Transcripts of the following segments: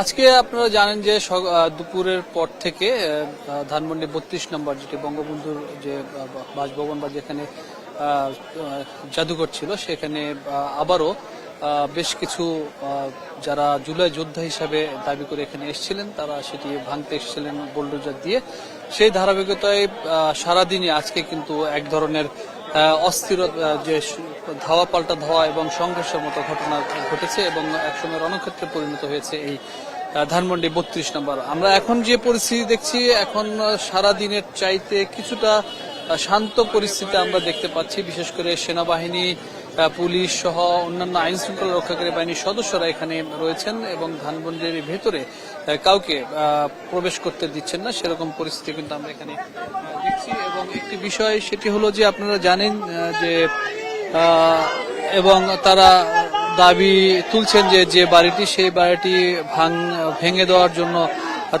আজকে আপনারা জানেন যে দুপুরের পর থেকে ধানমন্ডি বত্রিশ নম্বর যেটি বঙ্গবন্ধুর যে বাসভবন বা যেখানে জাদুঘর ছিল, সেখানে আবারও বেশ কিছু যারা জুলাই যোদ্ধা হিসাবে দাবি করে এখানে এসেছিলেন, তারা সেটি ভাঙতে এসেছিলেন বোল্ডোজার দিয়ে। সেই ধারাবাহিকতায় সারাদিনই আজকে কিন্তু এক ধরনের অস্থির যে ধাওয়া পাল্টা ধাওয়া এবং সংঘর্ষের মতো ঘটনা ঘটেছে এবং একসময় রণক্ষেত্রে পরিণত হয়েছে এই ধানমন্ডি বত্রিশ নম্বর। আমরা এখন যে পরিস্থিতি দেখছি, এখন সারা দিনের চাইতে কিছুটা শান্ত পরিস্থিতি আমরা দেখতে পাচ্ছি, বিশেষ করে সেনাবাহিনী পুলিশ সহ অন্যান্য আইন শৃঙ্খলা রক্ষাকারী বাহিনীর সদস্যরা এখানে রয়েছেন এবং ধানমন্ডির ভেতরে কাউকে প্রবেশ করতে দিচ্ছেন না, সেরকম পরিস্থিতি কিন্তু আমরা এখানে দেখছি। এবং একটি বিষয়, সেটি হলো যে আপনারা জানেন যে এবং তারা দাবি তুলছেন যে যে বাড়িটি, সেই বাড়িটি ভাঙ, ভেঙে দেওয়ার জন্য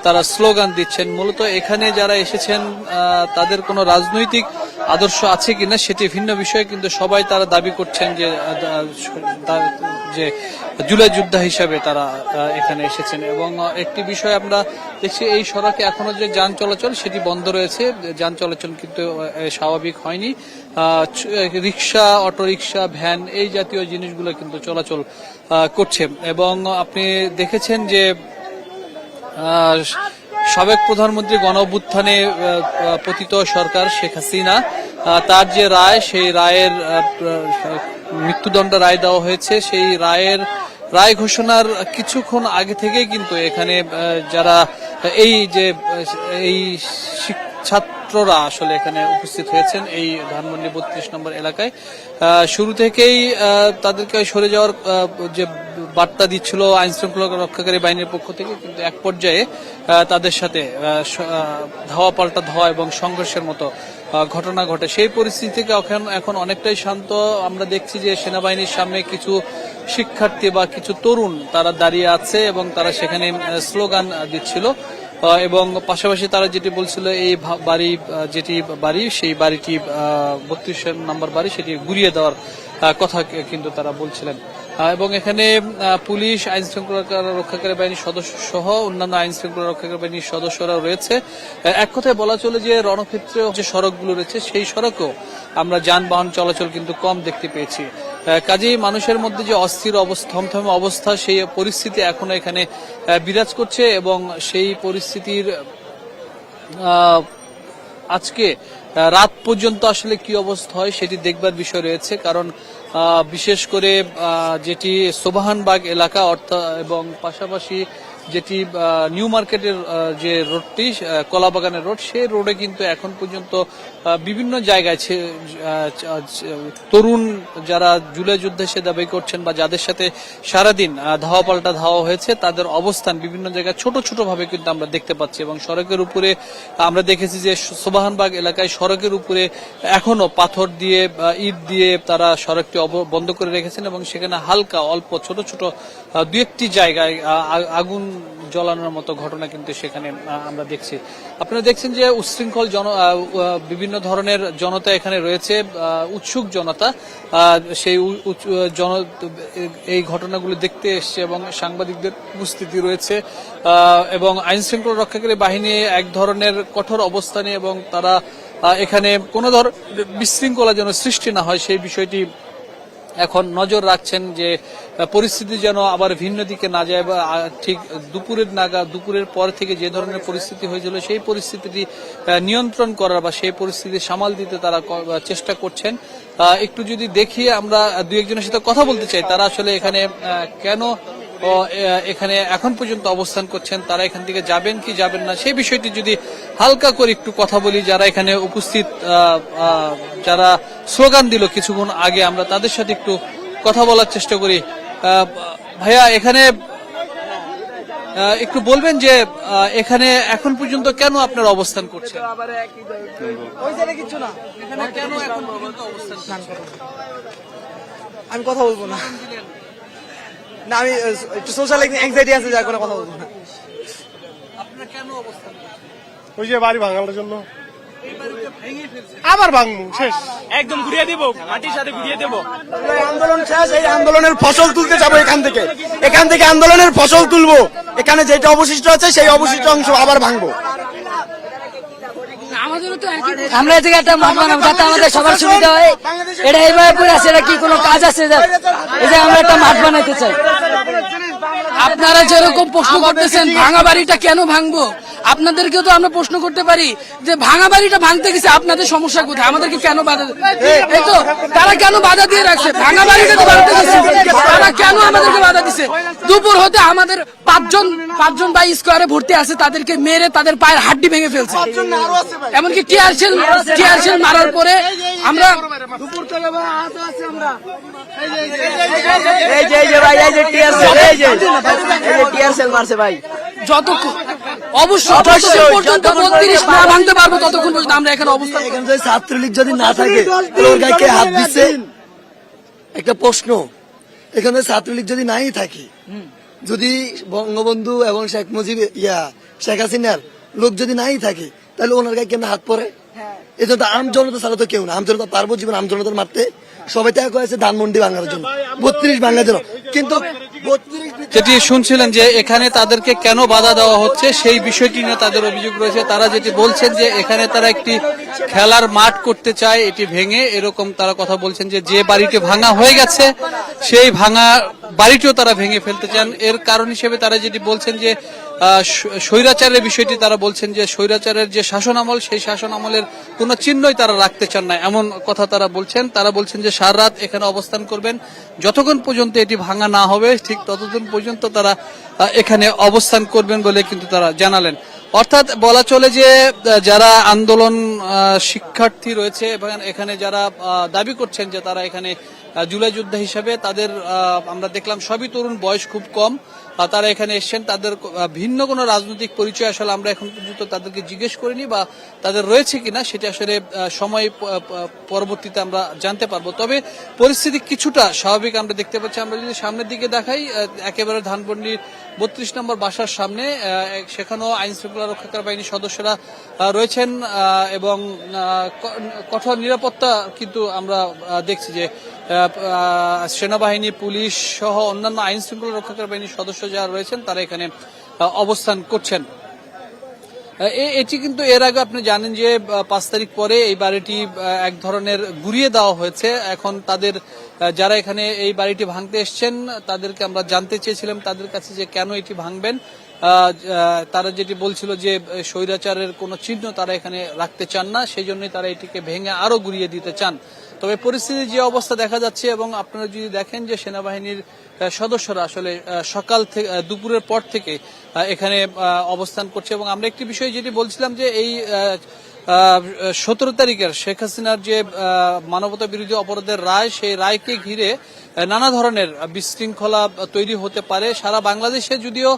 তারা স্লোগান দিচ্ছেন। মূলত এখানে যারা এসেছেন তাদের কোনো রাজনৈতিক আদর্শ আছে কিনা সেটি ভিন্ন বিষয়, কিন্তু সবাই তারা দাবি করছেন যে যে জুলাই যোদ্ধা হিসাবে তারা এখানে এসেছেন। এবং একটি বিষয় আমরা দেখছি, এই সড়কে এখনও যে যান চলাচল, সেটি বন্ধ রয়েছে। যান চলাচল কিন্তু স্বাভাবিক হয়নি। রিক্সা অটোরিকশা ভ্যান, এই জাতীয় জিনিসগুলো কিন্তু চলাচল করছে। এবং আপনি দেখেছেন যে সাবেক প্রধানমন্ত্রী গণ অভ্যুত্থানে পতিত সরকার শেখ হাসিনা। তার যে রায়, সেই রায়ের মৃত্যুদণ্ড রায় দেওয়া হয়েছে। সেই রায়ের, রায় ঘোষণার কিছুক্ষণ আগে থেকে কিন্তু এখানে যারা এই যে, এই শিক- ছাত্ররা আসলে এখানে উপস্থিত হয়েছেন এই ধানমন্ডি বত্রিশ নম্বর এলাকায়। শুরু থেকেই তাদেরকে সরে যাওয়ার যে বার্তা দিচ্ছিল আইন শৃঙ্খলা রক্ষাকারী বাহিনীর পক্ষ থেকে, কিন্তু এক পর্যায়ে তাদের সাথে ধাওয়া পাল্টা ধাওয়া এবং সংঘর্ষের মতো ঘটনা ঘটে। সেই পরিস্থিতি থেকে এখন এখন অনেকটাই শান্ত। আমরা দেখছি যে সেনাবাহিনীর সামনে কিছু শিক্ষার্থী বা কিছু তরুণ তারা দাঁড়িয়ে আছে এবং তারা সেখানে স্লোগান দিচ্ছিল। এবং পাশাপাশি তারা যেটি বলছিল, এই বাড়ি যেটি বাড়ি, সেই বাড়িটি বত্রিশ নম্বর বাড়ি, সেটি গুড়িয়ে দেওয়ার কথা কিন্তু তারা বলছিলেন। এবং এখানে পুলিশ, আইন শৃঙ্খলা রক্ষাকারী বাহিনীর সদস্য সহ অন্যান্য আইন শৃঙ্খলা রক্ষাকারী বাহিনীর সদস্যরা রয়েছে। এক কথায় বলা চলে যে, রণক্ষেত্রে যে সড়কগুলো রয়েছে, সেই সড়কেও আমরা যানবাহন চলাচল কিন্তু কম দেখতে পেয়েছি। কাজেই মানুষের মধ্যে যে অস্থির অবস্থা, থমথমে অবস্থা, সেই পরিস্থিতি এখনও এখানে বিরাজ করছে এবং সেই পরিস্থিতির আজকে রাত পর্যন্ত আসলে কি অবস্থা হয় সেটি দেখবার বিষয় রয়েছে। কারণ বিশেষ করে যেটি সোবাহানবাগ এলাকা অর্থাৎ এবং পাশাপাশি যেটি নিউ মার্কেটের যে রোডটি কলাবাগানের রোড সেই রোডে কিন্তু এখন পর্যন্ত বিভিন্ন জায়গায় তরুণ যারা জুলাই যুদ্ধে সে দাবি করছেন বা যাদের সাথে সারাদিন ধাওয়া পাল্টা ধাওয়া হয়েছে, তাদের অবস্থান বিভিন্ন জায়গায় ছোট ছোট ভাবে কিন্তু আমরা দেখতে পাচ্ছি এবং সড়কের উপরে আমরা দেখেছি যে সোবাহানবাগ এলাকায় সড়কের উপরে এখনও পাথর দিয়ে ইট দিয়ে তারা সড়কটি বন্ধ করে রেখেছেন এবং সেখানে হালকা অল্প ছোট ছোট দু একটি জায়গায় আগুন জ্বলানোর মতো ঘটনা কিন্তু সেখানে আমরা দেখছি। আপনারা দেখছেন যে উচ্ছৃঙ্খল জন বিভিন্ন ধরনের জনতা এখানে রয়েছে উৎসুক জনতা সেই জন, এই ঘটনাগুলো দেখতে এসছে এবং সাংবাদিকদের উপস্থিতি রয়েছে এবং আইন শৃঙ্খলা রক্ষাকারী বাহিনী এক ধরনের কঠোর অবস্থানে এবং তারা এখানে কোনো ধর, বিশৃঙ্খলা যেন সৃষ্টি না হয় সেই বিষয়টি এখন নজর রাখছেন যে পরিস্থিতি যেন আবার ভিন্ন দিকে না যায় বা ঠিক দুপুরের নাগা দুপুরের পর থেকে যে ধরনের পরিস্থিতি হয়েছিল, সেই পরিস্থিতিটি নিয়ন্ত্রণ করার বা সেই পরিস্থিতি সামাল দিতে তারা চেষ্টা করছেন। একটু যদি দেখিয়ে আমরা দু একজনের সাথে কথা বলতে চাই, তারা আসলে এখানে কেন এখানে এখন পর্যন্ত অবস্থান করছেন তারা এখান থেকে যাবেন কি যাবেন না সেই বিষয়টি যদি হালকা করে একটু কথা বলি যারা এখানে উপস্থিত যারা স্লোগান দিল কিছুক্ষণ আগে আমরা তাদের সাথে একটু কথা বলার চেষ্টা করি। ভাইয়া এখানে একটু বলবেন যে এখানে এখন পর্যন্ত কেন আপনার অবস্থান করছেন? আমি কথা বলব না। না আমি একটু সোশ্যাল অ্যাংজাইটি আছে যার কোনো কথা বলব না। আপনারা কেন অবস্থান? করছেন ওই যে বাড়ি ভাঙানোর জন্য। আবার ভাঙবো শেষ। একদম ঘুরিয়ে দেব মাটির সাথে ঘুরিয়ে দেব। আন্দোলন শেষ এই আন্দোলনের ফসল তুলতে যাব এখান থেকে। এখান থেকে আন্দোলনের ফসল তুলবো। এখানে যেটা অবশিষ্ট আছে সেই অবশিষ্ট অংশ আবার ভাঙবো। আমরা এদিকে একটা মাঠ বানাবো যাতে আমাদের সবার সুবিধা হয়। এটা এইভাবে পড়ে আছে এটা কি কোনো কাজ আছে? এই যে আমরা একটা মাঠ বানাইতে চাই। আপনারা যেরকম প্রশ্ন করতেছেন ভাঙা বাড়িটা কেন ভাঙবো আপনাদেরকেও তো আমরা প্রশ্ন করতে পারি যে ভাঙা বাড়িটা ভাঙতে গেছে আপনাদের সমস্যা কোথায় আমাদেরকে কেন বাধা এই তো তারা কেন বাধা দিয়ে রাখছে ভাঙা বাড়িটা তো ভাঙতে গেছে তারা কেন আমাদেরকে বাধা দিছে দুপুর হতে আমাদের পাঁচজন পাঁচজন বাই স্কোয়ারে ভর্তি আছে তাদেরকে মেরে তাদের পায়ের হাড্ডি ভেঙে ফেলছে এমনকি টিয়ার শেল টিয়ার শেল মারার পরে আমরা এই যে এই যে ভাই এই যে টিয়ার সেল এই যে টিয়ার সেল মারছে ভাই যত অবশ্যই পর্যন্ত বত্রিশ না ভাঙতে পারব ততক্ষণ পর্যন্ত আমরা এখানে অবস্থান এখানে যদি ছাত্রলীগ যদি না থাকে ওর গায়ে কে হাত দিচ্ছে একটা প্রশ্ন এখানে ছাত্রলীগ যদি নাই থাকে যদি বঙ্গবন্ধু এবং শেখ মুজিব ইয়া শেখ হাসিনার লোক যদি নাই থাকে তাহলে ওনার গায়ে কেমন হাত পরে এটা তো আম জনতা ছাড়া তো কেউ না। আম জনতা পারব জীবন আম জনতার মারতে সবাই ত্যাগ করেছে ধানমন্ডি ভাঙার জন্য। বত্রিশ ভাঙার জন্য কিন্তু যেটি শুনছিলেন যে এখানে তাদেরকে কেন বাধা দেওয়া হচ্ছে? সেই বিষয়টি নিয়ে তাদের অভিযোগ রয়েছে। তারা যেটি বলছেন যে এখানে তারা একটি খেলার মাঠ করতে চায়, এটি ভেঙে এরকম তারা কথা বলছেন যে যে বাড়িটি ভাঙা হয়ে গেছে, সেই ভাঙা বাড়িটিও তারা ভেঙে ফেলতে চান। এর কারণ হিসেবে তারা যেটি বলছেন যে স্বৈরাচারের বিষয়টি তারা বলছেন যে স্বৈরাচারের যে শাসন আমল সেই শাসন আমলের কোনো চিহ্নই তারা রাখতে চান না। এমন কথা তারা বলছেন। তারা বলছেন যে সারা রাত এখানে অবস্থান করবেন। যতক্ষণ পর্যন্ত এটি ভাঙা না হবে, ঠিক ততক্ষণ পর্যন্ত তারা এখানে অবস্থান করবেন বলে কিন্তু তারা জানালেন। অর্থাৎ বলা চলে যে যারা আন্দোলন শিক্ষার্থী রয়েছে এবং এখানে যারা দাবি করছেন যে তারা এখানে জুলাই যোদ্ধা হিসাবে তাদের আমরা দেখলাম সবই তরুণ, বয়স খুব কম। তারা এখানে এসছেন। তাদের ভিন্ন কোনো রাজনৈতিক পরিচয় আসলে আমরা এখন পর্যন্ত তাদেরকে জিজ্ঞেস করিনি বা তাদের রয়েছে কিনা সেটা আসলে সময় পরবর্তীতে আমরা জানতে পারব। তবে পরিস্থিতি কিছুটা স্বাভাবিক আমরা দেখতে পাচ্ছি। আমরা যদি সামনের দিকে দেখাই একেবারে ধানবন্ডির বত্রিশ নম্বর বাসার সামনে সেখানেও আইন শৃঙ্খলা রক্ষাকার বাহিনীর সদস্যরা রয়েছেন এবং কঠোর নিরাপত্তা কিন্তু আমরা দেখছি যে সেনাবাহিনী, পুলিশ সহ অন্যান্য আইন শৃঙ্খলা রক্ষাকার বাহিনীর সদস্য যারা রয়েছেন, তারা এখানে অবস্থান করছেন। এটি কিন্তু এর আগে আপনি জানেন যে পাঁচ তারিখ পরে এই বাড়িটি এক ধরনের ঘুরিয়ে দেওয়া হয়েছে। এখন তাদের যারা এখানে এই বাড়িটি ভাঙতে এসছেন, তাদেরকে আমরা জানতে চেয়েছিলাম, তাদের কাছে যে কেন এটি ভাঙবেন তারা যেটি বলছিল যে, স্বৈরাচারের কোনো চিহ্ন তারা এখানে রাখতে চান না, সেই জন্যই তারা এটিকে ভেঙে আরও ঘুরিয়ে দিতে চান। তবে পরিস্থিতির যে অবস্থা দেখা যাচ্ছে এবং আপনারা যদি দেখেন যে সেনাবাহিনীর সদস্যরা আসলে সকাল থেকে দুপুরের পর থেকে এখানে অবস্থান করছে এবং আমরা একটি বিষয় যেটি বলছিলাম যে এই সতেরো তারিখের শেখ হাসিনার যে মানবতা বিরোধী অপরাধের রায়, সেই রায়কে ঘিরে নানা ধরনের বিশৃঙ্খলা তৈরি হতে পারে। সারা বাংলাদেশে যদিও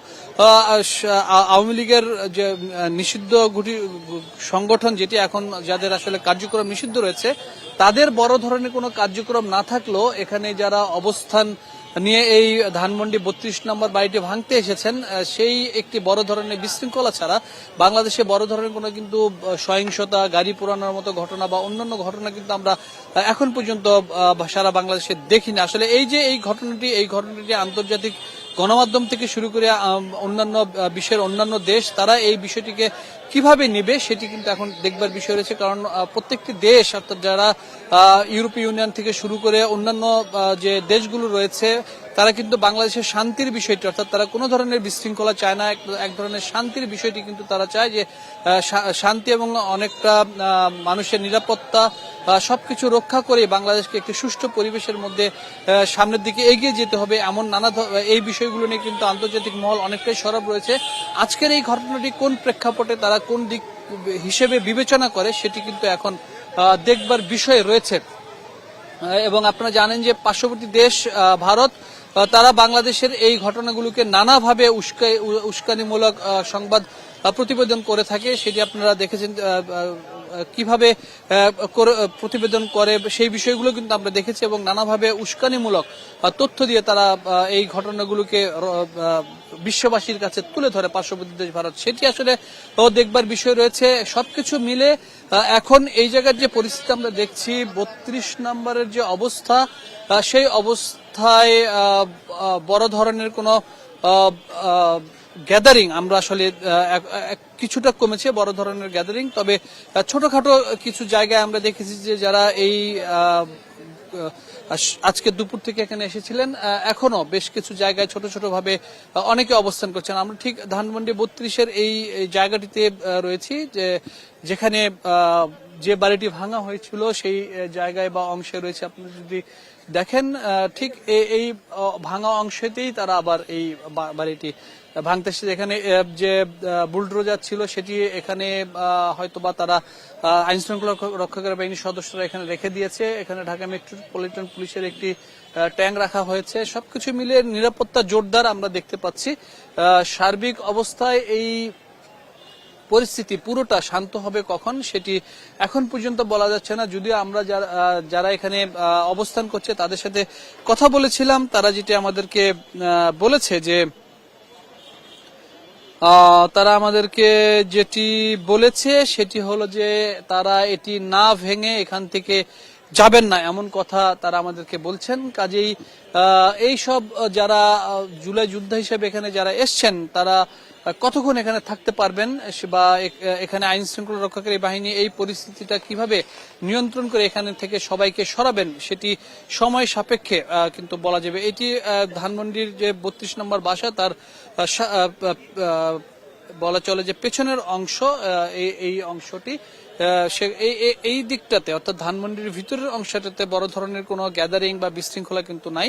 আওয়ামী লীগের যে নিষিদ্ধ গুটি সংগঠন যেটি এখন যাদের আসলে কার্যক্রম নিষিদ্ধ রয়েছে, তাদের বড় ধরনের কোনো কার্যক্রম না থাকলেও এখানে যারা অবস্থান নিয়ে এই ধানমন্ডি বত্রিশ নম্বর বাড়িটি ভাঙতে এসেছেন। সেই একটি বড় ধরনের বিশৃঙ্খলা ছাড়া বাংলাদেশে বড় ধরনের কোনো কিন্তু সহিংসতা, গাড়ি পোড়ানোর মতো ঘটনা বা অন্যান্য ঘটনা কিন্তু আমরা এখন পর্যন্ত সারা বাংলাদেশে দেখিনি। আসলে এই যে এই ঘটনাটি এই ঘটনাটি আন্তর্জাতিক গণমাধ্যম থেকে শুরু করে অন্যান্য বিশ্বের অন্যান্য দেশ, তারা এই বিষয়টিকে কীভাবে নেবে সেটি কিন্তু এখন দেখবার বিষয় রয়েছে, কারণ প্রত্যেকটি দেশ, অর্থাৎ যারা ইউরোপীয় ইউনিয়ন থেকে শুরু করে অন্যান্য যে দেশগুলো রয়েছে, তারা কিন্তু বাংলাদেশের শান্তির বিষয়টি, অর্থাৎ তারা কোনো ধরনের বিশৃঙ্খলা চায় না, এক- ধরনের শান্তির বিষয়টি কিন্তু তারা চায় যে শান্তি এবং অনেকটা মানুষের নিরাপত্তা সবকিছু রক্ষা করে বাংলাদেশকে একটি সুষ্ঠু পরিবেশের মধ্যে সামনের দিকে এগিয়ে যেতে হবে, এমন নানা এই বিষয়গুলো নিয়ে কিন্তু আন্তর্জাতিক মহল অনেকটাই সরব রয়েছে। আজকের এই ঘটনাটি কোন প্রেক্ষাপটে তারা কোন দিক হিসেবে বিবেচনা করে সেটি কিন্তু এখন দেখবার বিষয় রয়েছে। এবং আপনারা জানেন যে পার্শ্ববর্তী দেশ ভারত তারা বাংলাদেশের এই ঘটনাগুলোকে নানাভাবে উস্কানিমূলক সংবাদ প্রতিবেদন করে থাকে। সেটি আপনারা দেখেছেন কীভাবে প্রতিবেদন করে, সেই বিষয়গুলো কিন্তু আমরা দেখেছি এবং নানাভাবে উস্কানিমূলক তথ্য দিয়ে তারা এই ঘটনাগুলোকে বিশ্ববাসীর কাছে তুলে ধরে পার্শ্ববর্তী দেশ ভারত। সেটি আসলে দেখবার বিষয় রয়েছে। সবকিছু মিলে এখন এই জায়গার যে পরিস্থিতি আমরা দেখছি, বত্রিশ নম্বরের যে অবস্থা সেই অবস্থায় বড় ধরনের কোনো গ্যাদারিং আমরা আসলে কিছুটা কমেছে বড় ধরনের গ্যাদারিং তবে ছোটখাটো কিছু জায়গায় আমরা দেখেছি যে যারা এই আজকে দুপুর থেকে এখানে এসেছিলেন এখনও বেশ কিছু জায়গায় ছোট ছোট ভাবে অনেকে অবস্থান করছেন। আমরা ঠিক ধানমন্ডি বত্রিশের এই জায়গাটিতে রয়েছি যে, যেখানে যে বাড়িটি ভাঙা হয়েছিল সেই জায়গায় বা অংশে রয়েছে। আপনি যদি দেখেন ঠিক এই ভাঙা অংশেতেই তারা আবার এই বাড়িটি ভাঙতে এখানে যে বুলডোজার ছিল, সেটি এখানে হয়তো বা তারা আইন শৃঙ্খলা রক্ষাকারী বাহিনীর সদস্যরা এখানে রেখে দিয়েছে। এখানে ঢাকা মেট্রোপলিটন পুলিশের একটি ট্যাঙ্ক রাখা হয়েছে। সবকিছু মিলে নিরাপত্তা জোরদার আমরা দেখতে পাচ্ছি। সার্বিক অবস্থায় এই পরিস্থিতি পুরোটা শান্ত হবে কখন, সেটি এখন পর্যন্ত বলা যাচ্ছে না। যদিও আমরা যারা এখানে অবস্থান করছে, তাদের সাথে কথা বলেছিলাম। তারা যেটি আমাদেরকে বলেছে যে তারা আমাদেরকে যেটি বলেছে সেটি হলো যে তারা এটি না ভেঙে এখান থেকে যাবেন না, এমন কথা তারা আমাদেরকে বলছেন। কাজেই এই সব যারা জুলাই যোদ্ধা হিসেবে এখানে যারা এসছেন, তারা কতক্ষণ এখানে থাকতে পারবেন? বা এখানে আইন শৃঙ্খলা রক্ষাকারী বাহিনী এই পরিস্থিতিটা কীভাবে নিয়ন্ত্রণ করে এখানে থেকে সবাইকে সরাবেন, সেটি সময় সাপেক্ষে কিন্তু বলা যাবে। এটি ধানমন্ডির যে বত্রিশ নম্বর বাসা, তার বলা চলে যে পেছনের অংশ এই অংশটি এই দিকটাতে, অর্থাৎ ধানমন্ডির ভিতরের অংশটাতে বড় ধরনের কোনো গ্যাদারিং বা বিশৃঙ্খলা কিন্তু নাই।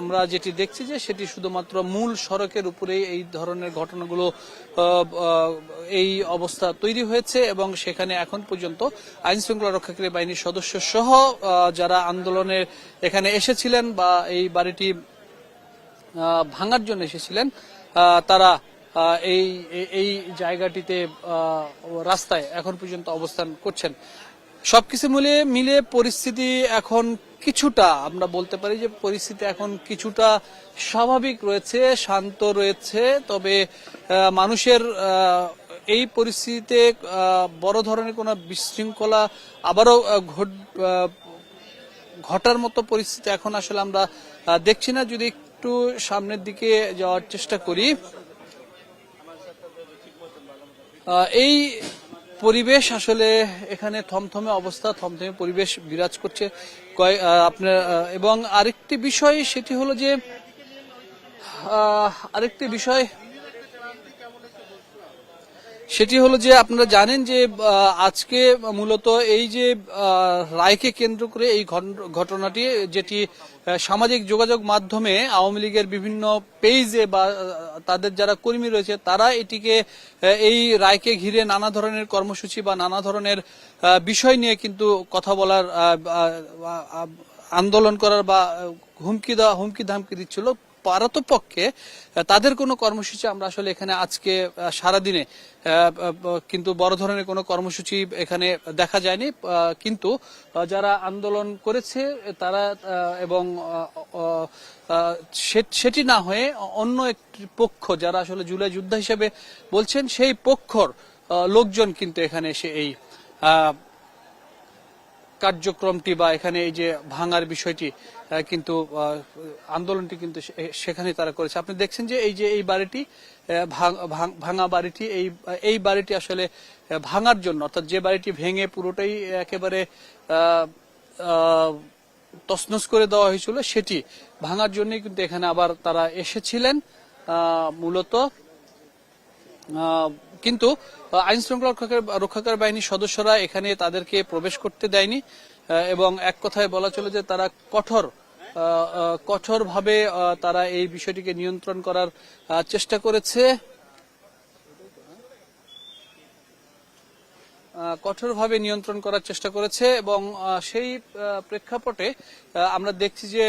আমরা যেটি দেখছি যে সেটি শুধুমাত্র মূল সড়কের উপরেই এই ধরনের ঘটনাগুলো এই অবস্থা তৈরি হয়েছে এবং সেখানে এখন পর্যন্ত আইন শৃঙ্খলা রক্ষাকারী বাহিনীর সদস্য সহ যারা আন্দোলনের এখানে এসেছিলেন বা এই বাড়িটি ভাঙার জন্য এসেছিলেন। তারা এই, এই- জায়গাটিতে রাস্তায় এখন পর্যন্ত অবস্থান করছেন। সবকিছু মিলে মিলে পরিস্থিতি এখন কিছুটা, আমরা বলতে পারি যে পরিস্থিতি এখন কিছুটা স্বাভাবিক রয়েছে, শান্ত রয়েছে। তবে মানুষের এই পরিস্থিতিতে বড় ধরনের কোনো বিশৃঙ্খলা আবারও ঘট ঘটার মতো পরিস্থিতি এখন আসলে আমরা দেখছি না। যদি একটু সামনের দিকে যাওয়ার চেষ্টা করি। এই পরিবেশ আসলে এখানে থমথমে অবস্থা, থমথমে পরিবেশ বিরাজ করছে। আপনার এবং আরেকটি বিষয় সেটি হলো যে আরেকটি বিষয় সেটি হলো যে আপনারা জানেন যে আজকে মূলত এই যে রায়কে কেন্দ্র করে এই ঘটনাটি, যেটি সামাজিক যোগাযোগ মাধ্যমে আওয়ামী লীগের বিভিন্ন পেজে বা তাদের যারা কর্মী রয়েছে, তারা এটিকে এই রায়কে ঘিরে নানা ধরনের কর্মসূচি বা নানা ধরনের বিষয় নিয়ে কিন্তু কথা বলার আন্দোলন করার বা হুমকি দেওয়া, হুমকি ধামকি দিচ্ছিল। পারতপক্ষে তাদের কোনো কর্মসূচি আমরা আসলে এখানে আজকে সারাদিনে কিন্তু বড় ধরনের কোনো কর্মসূচি এখানে দেখা যায়নি। কিন্তু যারা আন্দোলন করেছে, তারা এবং সেটি না হয়ে অন্য একটি পক্ষ যারা আসলে জুলাই যোদ্ধা হিসেবে বলছেন, সেই পক্ষর লোকজন কিন্তু এখানে এসে এই কার্যক্রমটি বা এখানে এই যে ভাঙার বিষয়টি কিন্তু আন্দোলনটি কিন্তু সেখানে তারা করেছে। আপনি দেখছেন যে এই যে এই বাড়িটি ভাঙ- বাড়িটি, এই এই বাড়িটি আসলে ভাঙার জন্য, অর্থাৎ যে বাড়িটি ভেঙে পুরোটাই একেবারে তছনছ করে দেওয়া হয়েছিল, সেটি ভাঙার জন্যই কিন্তু এখানে আবার তারা এসেছিলেন। মূলত কিন্তু আইন শৃঙ্খলা রক্ষাকার- বাহিনীর সদস্যরা এখানে তাদেরকে প্রবেশ করতে দেয়নি এবং এক কথায় বলা চলে যে তারা কঠোর কঠোর ভাবে তারা এই বিষয়টিকে নিয়ন্ত্রণ করার চেষ্টা করেছে। কঠোরভাবে নিয়ন্ত্রণ করার চেষ্টা করেছে এবং সেই প্রেক্ষাপটে আমরা দেখছি যে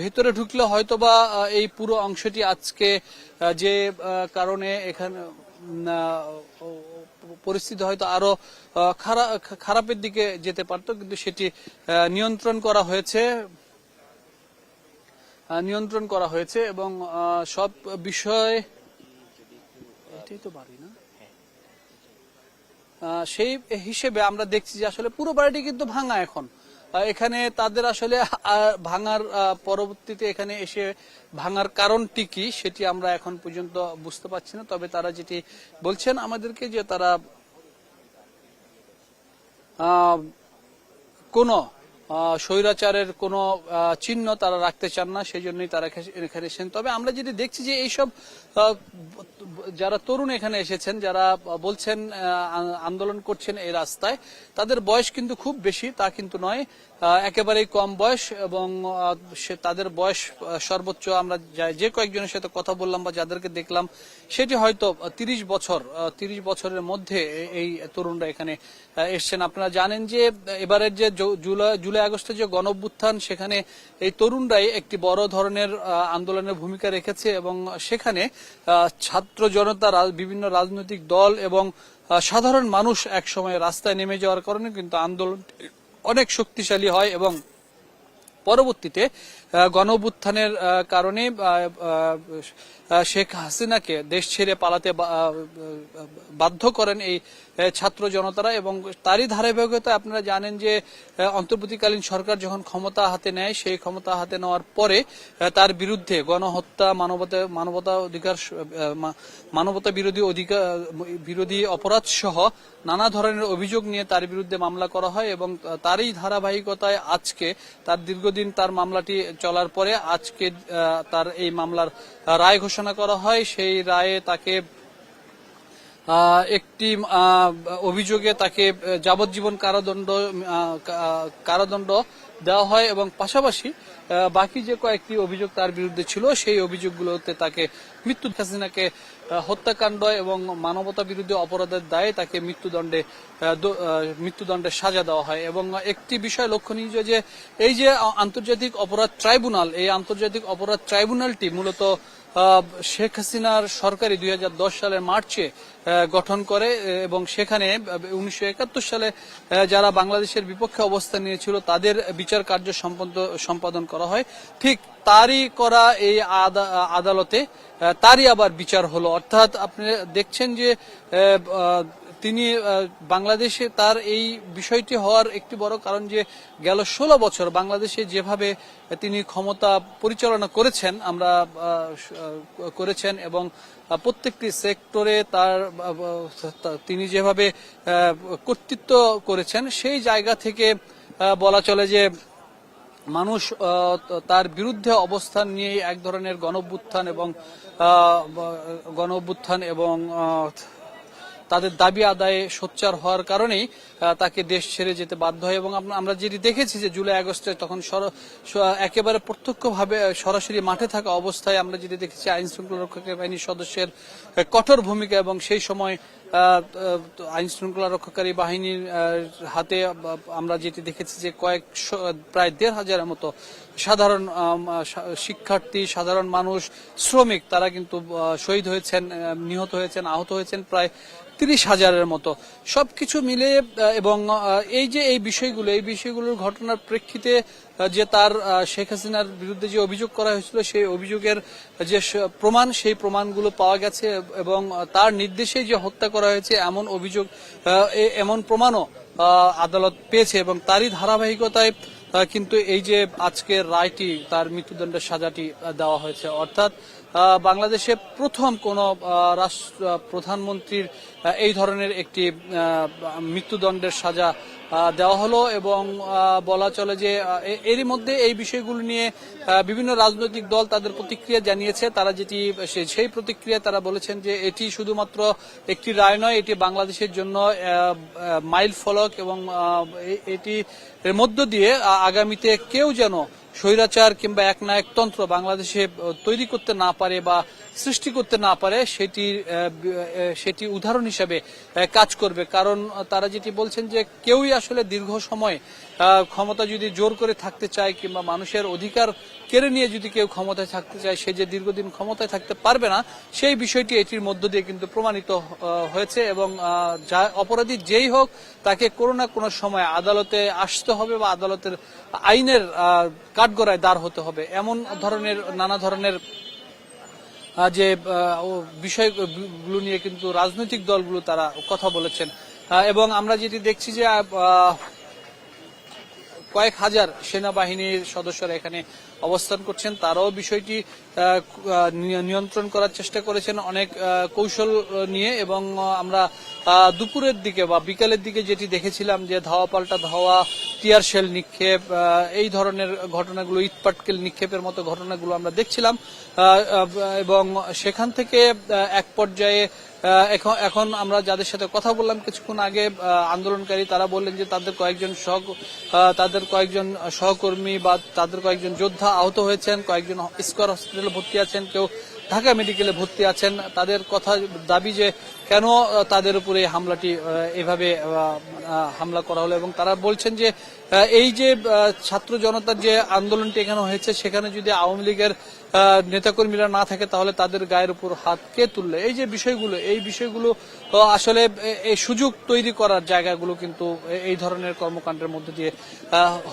ভেতরে ঢুকলে হয়তোবা এই পুরো অংশটি আজকে যে কারণে এখানে পরিস্থিতি হয়তো আরও খারাপের দিকে যেতে পারতো, কিন্তু সেটি নিয়ন্ত্রণ করা হয়েছে নিয়ন্ত্রণ করা হয়েছে এবং সব বিষয়, এটাই তো বাড়ি না? সেই হিসেবে আমরা দেখছি যে আসলে পুরো বাড়িটি কিন্তু ভাঙা এখন। এখানে তাদের আসলে ভাঙার পরবর্তীতে এখানে এসে ভাঙার কারণটি কি সেটি আমরা এখন পর্যন্ত বুঝতে পারছি না। তবে তারা যেটি বলছেন আমাদেরকে যে তারা কোনো স্বৈরাচারের কোনো চিহ্ন তারা রাখতে চান না সেই জন্যই তারা এখা- এখানে এসেছেন। তবে আমরা যেটি দেখছি যে এইসব যারা তরুণ এখানে এসেছেন, যারা বলছেন আন্দোলন করছেন এই রাস্তায়, তাদের বয়স কিন্তু খুব বেশি, তা কিন্তু নয়। একেবারেই কম বয়স এবং তাদের বয়স সর্বোচ্চ আমরা যা- কয়েকজনের সাথে কথা বললাম বা যাদেরকে দেখলাম, সেটি হয়তো তিরিশ বছর তিরিশ বছরের মধ্যে এই তরুণরা এখানে এসছেন। আপনারা জানেন যে, এবারের যে জুলাই জুলাই আগস্টে যে গণঅভ্যুত্থান, সেখানে এই তরুণরাই একটি বড় ধরনের আন্দোলনের ভূমিকা রেখেছে এবং সেখানে ছাত্র জনতা বিভিন্ন রাজনৈতিক দল এবং সাধারণ মানুষ একসময় রাস্তায় নেমে যাওয়ার কারণে কিন্তু আন্দোলন অনেক শক্তিশালী হয় এবং পরবর্তীতে গণঅভ্যুত্থানের কারণে শেখ হাসিনাকে দেশ ছেড়ে পালাতে বাধ্য করেন এই ছাত্র জনতারা এবং তারই ধারাবাহিকতা আপনারা জানেন যে অন্তর্বর্তীকালীন সরকার যখন ক্ষমতা হাতে নেয়, সেই ক্ষমতা হাতে নেওয়ার পরে তার বিরুদ্ধে গণহত্যা, মানবতা মানবতা অধিকার মানবতা বিরোধী অধিকার বিরোধী অপরাধ সহ নানা ধরনের অভিযোগ নিয়ে তার বিরুদ্ধে মামলা করা হয় এবং তারই ধারাবাহিকতায় আজকে তার দীর্ঘদিন তার মামলাটি চলার পরে আজকে তার এই মামলার রায় ঘোষণা করা হয়। সেই রায়ে তাকে একটি অভিযোগে তাকে যাবজ্জীবন কারাদণ্ড কারাদণ্ড দেওয়া হয় এবং পাশাপাশি বাকি যে কয়েকটি অভিযোগ তার বিরুদ্ধে ছিল, সেই অভিযোগগুলোতে তাকে মৃত্যু হাসিনাকে হত্যাকাণ্ড এবং মানবতা বিরোধী অপরাধের দায়ে তাকে মৃত্যুদণ্ডে মৃত্যুদণ্ডের সাজা দেওয়া হয়। এবং একটি বিষয় লক্ষণীয় যে, এই যে আন্তর্জাতিক অপরাধ ট্রাইব্যুনাল, এই আন্তর্জাতিক অপরাধ ট্রাইব্যুনালটি মূলত শেখ হাসিনার সরকারি দুই হাজার দশ সালের মার্চে গঠন করে এবং সেখানে উনিশশো একাত্তর সালে যারা বাংলাদেশের বিপক্ষে অবস্থান নিয়েছিল, তাদের বিচার কার্য সম্পাদন করা হয়। ঠিক তারই করা এই আদা- আদালতে তারই আবার বিচার হলো। অর্থাৎ আপনি দেখছেন যে তিনি বাংলাদেশে তার এই বিষয়টি হওয়ার একটি বড় কারণ যে গেল ষোলো বছর বাংলাদেশে যেভাবে তিনি ক্ষমতা পরিচালনা করেছেন, আমরা করেছেন এবং প্রত্যেকটি সেক্টরে তার তিনি যেভাবে কর্তৃত্ব করেছেন, সেই জায়গা থেকে বলা চলে যে মানুষ তার বিরুদ্ধে অবস্থান নিয়ে এক ধরনের গণঅভ্যুত্থান এবং গণঅভ্যুত্থান এবং তাদের দাবি আদায়ে সোচ্চার হওয়ার কারণেই তাকে দেশ ছেড়ে যেতে বাধ্য হয় এবং আমরা- যেটি দেখেছি যে জুলাই আগস্টে তখন একেবারে প্রত্যক্ষভাবে সরাসরি মাঠে থাকা অবস্থায় আমরা যেটি দেখেছি আইন শৃঙ্খলা রক্ষাকারী বাহিনীর সদস্যের কঠোর ভূমিকা এবং সেই সময় আইন শৃঙ্খলা রক্ষাকারী বাহিনীর হাতে আমরা যেটি দেখেছি যে কয়েক প্রায় দেড় হাজারের মতো সাধারণ শিক্ষার্থী, সাধারণ মানুষ, শ্রমিক, তারা কিন্তু শহীদ হয়েছেন নিহত হয়েছেন, আহত হয়েছেন প্রায় তিরিশ হাজারের মতো। সবকিছু মিলে এবং এই যে এই বিষয়গুলো, এই বিষয়গুলোর ঘটনার প্রেক্ষিতে যে তার শেখ হাসিনার বিরুদ্ধে যে অভিযোগ করা হয়েছিল, সেই অভিযোগের যে প্রমাণ, সেই প্রমাণগুলো পাওয়া গেছে এবং তার নির্দেশে যে হত্যা করা হয়েছে, এমন অভিযোগ এমন প্রমাণও আদালত পেয়েছে এবং তারই ধারাবাহিকতায় কিন্তু এই যে আজকের রায়টি, তার মৃত্যুদণ্ডের সাজাটি দেওয়া হয়েছে। অর্থাৎ বাংলাদেশে প্রথম কোন রাষ্ট্র, প্রধানমন্ত্রীর এই ধরনের একটি মৃত্যুদণ্ডের সাজা দেওয়া হলো এবং বলা চলে যে এরই মধ্যে এই বিষয়গুলো নিয়ে বিভিন্ন রাজনৈতিক দল তাদের প্রতিক্রিয়া জানিয়েছে। তারা যেটি সেই প্রতিক্রিয়া তারা বলেছেন যে, এটি শুধুমাত্র একটি রায় নয়, এটি বাংলাদেশের জন্য মাইল ফলক এবং এটি, এর মধ্য দিয়ে আগামীতে কেউ যেন স্বৈরাচার কিংবা একনায়কতন্ত্র বাংলাদেশে তৈরি করতে না পারে বা সৃষ্টি করতে না পারে সেটি সেটি উদাহরণ হিসেবে কাজ করবে। কারণ তারা যেটি বলছেন যে কেউই আসলে দীর্ঘ সময় ক্ষমতা যদি জোর করে থাকতে চায় কিংবা মানুষের অধিকার কেড়ে নিয়ে যদি কেউ ক্ষমতায় থাকতে চায়, সে যে দীর্ঘদিন ক্ষমতায় থাকতে পারবে না, সেই বিষয়টি এটির মধ্য দিয়ে কিন্তু প্রমাণিত হয়েছে এবং যা অপরাধী যেই হোক, তাকে কোনো না কোনো সময় আদালতে আসতে হবে বা আদালতের আইনের কাঠগড়ায় দাঁড় হতে হবে। এমন ধরনের, নানা ধরনের যে বিষয়গুলো নিয়ে কিন্তু রাজনৈতিক দলগুলো তারা কথা বলেছেন। এবং আমরা যেটি দেখছি যে কয়েক হাজার সেনাবাহিনীর সদস্যরা এখানে অবস্থান করছেন, তারাও বিষয়টি নিয়ন্ত্রণ করার চেষ্টা করেছেন অনেক কৌশল নিয়ে এবং আমরা দুপুরের দিকে বা বিকালের দিকে যেটি দেখেছিলাম যে ধাওয়া পাল্টা ধাওয়া, টিয়ার শেল নিক্ষেপ এই ধরনের ঘটনাগুলো ইটপাটকেল নিক্ষেপের মতো ঘটনাগুলো আমরা দেখছিলাম এবং সেখান থেকে এক পর্যায়ে এখন এখন আমরা যাদের সাথে কথা বললাম কিছুক্ষণ আগে আন্দোলনকারী, তারা বললেন যে তাদের কয়েকজন সহ তাদের কয়েকজন সহকর্মী বা তাদের কয়েকজন যোদ্ধা আহত হয়েছেন, কয়েকজন স্কোয়ার হসপিটালে ভর্তি আছেন, কেউ ঢাকা মেডিকেলে ভর্তি আছেন, তাদের কথা দাবি যে কেন তাদের উপরে হামলাটি এভাবে হামলা করা হলো এবং তারা বলছেন যে এই যে ছাত্র জনতার যে আন্দোলনটি এখানে হয়েছে, সেখানে যদি আওয়ামী লীগের নেতাকর্মীরা না থাকে, তাহলে তাদের গায়ের উপর হাত কে তুললে? এই যে বিষয়গুলো, এই বিষয়গুলো আসলে এই সুযোগ তৈরি করার জায়গাগুলো কিন্তু এই ধরনের কর্মকাণ্ডের মধ্যে দিয়ে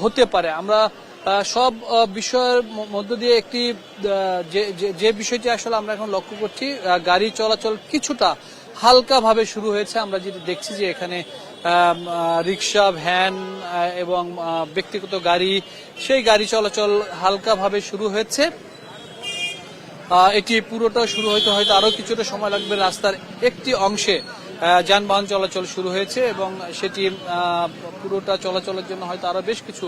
হতে পারে। আমরা সব বিষয়ের মধ্য দিয়ে একটি যে- বিষয়টি আসলে আমরা এখন লক্ষ্য করছি গাড়ি চলাচল কিছুটা হালকা ভাবে শুরু হয়েছে। আমরা যেটি দেখছি যে এখানে রিক্সা, ভ্যান এবং ব্যক্তিগত গাড়ি, সেই গাড়ি চলাচল হালকা ভাবে শুরু হয়েছে। এটি পুরোটা শুরু হইতে হয়তো আরও কিছুটা সময় লাগবে রাস্তার একটি অংশে। যানবাহন চলাচল শুরু হয়েছে এবং সেটি পুরোটা চলাচলের জন্য হয়তো আরও বেশ কিছু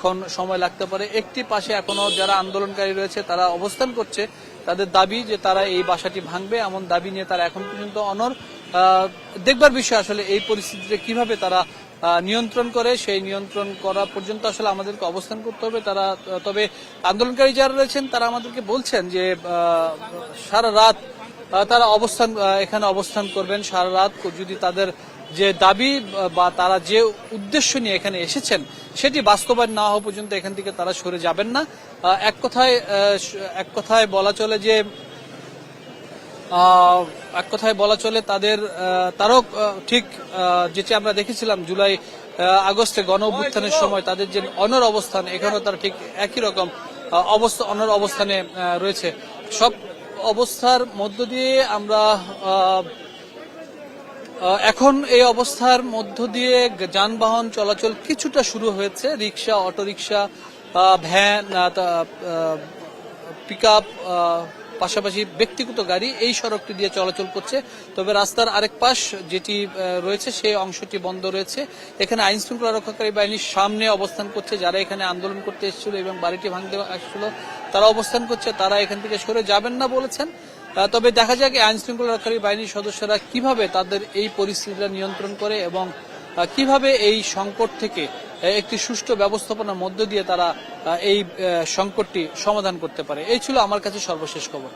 ক্ষণ সময় লাগতে পারে। একটি পাশে এখনও যারা আন্দোলনকারী রয়েছে, তারা অবস্থান করছে। তাদের দাবি যে তারা এই বাসাটি ভাঙবে, এমন দাবি নিয়ে তারা এখন পর্যন্ত অনর দেখবার বিষয় আসলে এই পরিস্থিতিতে কীভাবে তারা নিয়ন্ত্রণ করে, সেই নিয়ন্ত্রণ করা পর্যন্ত আসলে আমাদেরকে অবস্থান করতে হবে। তারা, তবে আন্দোলনকারী যারা রয়েছেন, তারা আমাদেরকে বলছেন যে সারা রাত তারা অবস্থান এখানে অবস্থান করবেন সারা রাত। যদি তাদের যে দাবি বা তারা যে উদ্দেশ্য নিয়ে এখানে এসেছেন, সেটি বাস্তবায়ন না হওয়া পর্যন্ত এখান থেকে তারা সরে যাবেন না। এক কথায় এক কথায় বলা চলে যে এক কথায় বলা চলে তাদের তারও ঠিক যেটি আমরা দেখেছিলাম জুলাই আগস্টে গণ অভ্যুত্থানের সময় তাদের যে অনর অবস্থান, এখানেও তারা ঠিক একই রকম অবস্থা, অনর অবস্থানে রয়েছে। সব অবস্থার মধ্য দিয়ে আমরা এখন এই অবস্থার মধ্য দিয়ে যানবাহন চলাচল কিছুটা শুরু হয়েছে। Rickshaw, auto rickshaw van pickup পাশাপাশি ব্যক্তিগত গাড়ি এই সড়কটি দিয়ে চলাচল করছে। তবে রাস্তার আরেক পাশ যেটি রয়েছে, সেই অংশটি বন্ধ রয়েছে। এখানে আইন শৃঙ্খলা রক্ষাকারী বাহিনীর সামনে অবস্থান করছে। যারা এখানে আন্দোলন করতে এসেছিল এবং বাড়িটি ভাঙতে আসছিল, তারা অবস্থান করছে। তারা এখান থেকে সরে যাবেন না বলেছেন। তবে দেখা যাক আইন শৃঙ্খলা রক্ষাকারী বাহিনীর সদস্যরা কীভাবে তাদের এই পরিস্থিতিটা নিয়ন্ত্রণ করে এবং কীভাবে এই সংকট থেকে একটি সুষ্ঠু ব্যবস্থাপনার মধ্য দিয়ে তারা এই সংকটটি সমাধান করতে পারে। এই ছিল আমার কাছে সর্বশেষ খবর।